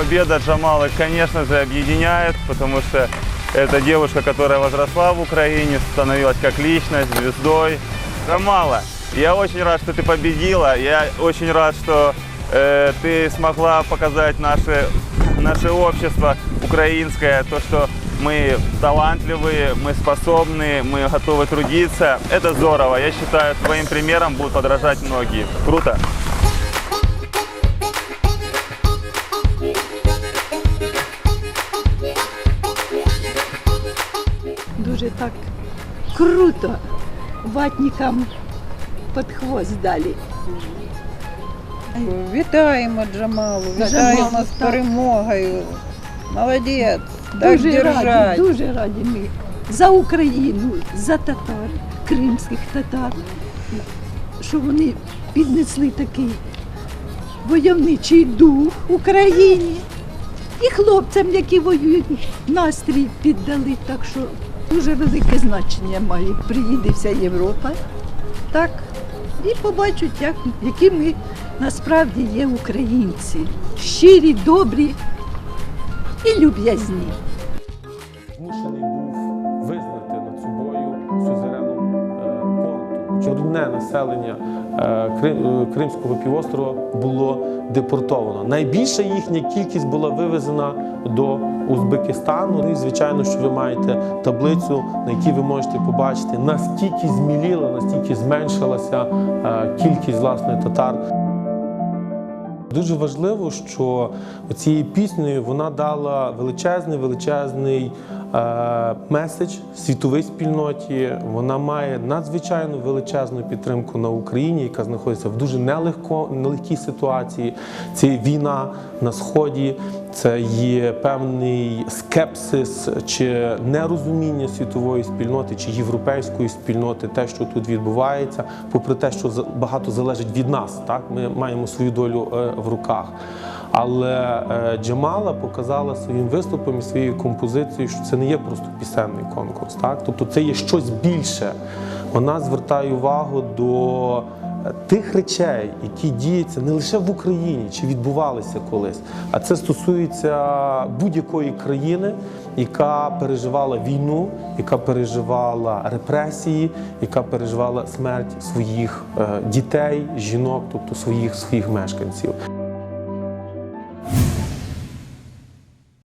победа Джамалы, конечно же, объединяет, потому что это девушка, которая возросла в Украине, становилась как личность, звездой. Джамала, я очень рад, что ты победила. Я очень рад, что э, ты смогла показать наше, наше общество украинское, то, что мы талантливые, мы способны, мы готовы трудиться. Это здорово. Я считаю, твоим примером будут подражать многие. Круто. Так круто ватникам під хвост дали. Вітаємо Джамалу, вітаємо з так. перемогою. Молодець, так Дуже раді, дуже раді ми за Україну, за татар, кримських татар, що вони піднесли такий войовничий дух Україні. І хлопцям, які воюють, настрій піддали. Так що дуже велике значення має. Приїде вся Європа, так, і побачать, як, які ми насправді є українці. Щирі, добрі і люб'язні. Чорне населення е, е, Кримського півострова було депортовано. Найбільша їхня кількість була вивезена до Узбекистану. Ну І звичайно, що ви маєте таблицю, на якій ви можете побачити, наскільки зміліла, настільки зменшилася е, кількість власне татар. Дуже важливо, що цією піснею вона дала величезний величезний е, меседж світовій спільноті. Вона має надзвичайно величезну підтримку на Україні, яка знаходиться в дуже нелегко, нелегкій ситуації. Це війна на сході, це є певний скепсис чи нерозуміння світової спільноти чи європейської спільноти, те, що тут відбувається, попри те, що багато залежить від нас. Так, ми маємо свою долю е, в руках. Але е, Джамала показала своїм виступом і своєю композицією, що це не є просто пісенний конкурс. Так? Тобто це є щось більше. Вона звертає увагу до е, тих речей, які діються не лише в Україні чи відбувалися колись, а це стосується будь-якої країни, яка переживала війну, яка переживала репресії, яка переживала смерть своїх е, дітей, жінок, тобто своїх своїх мешканців.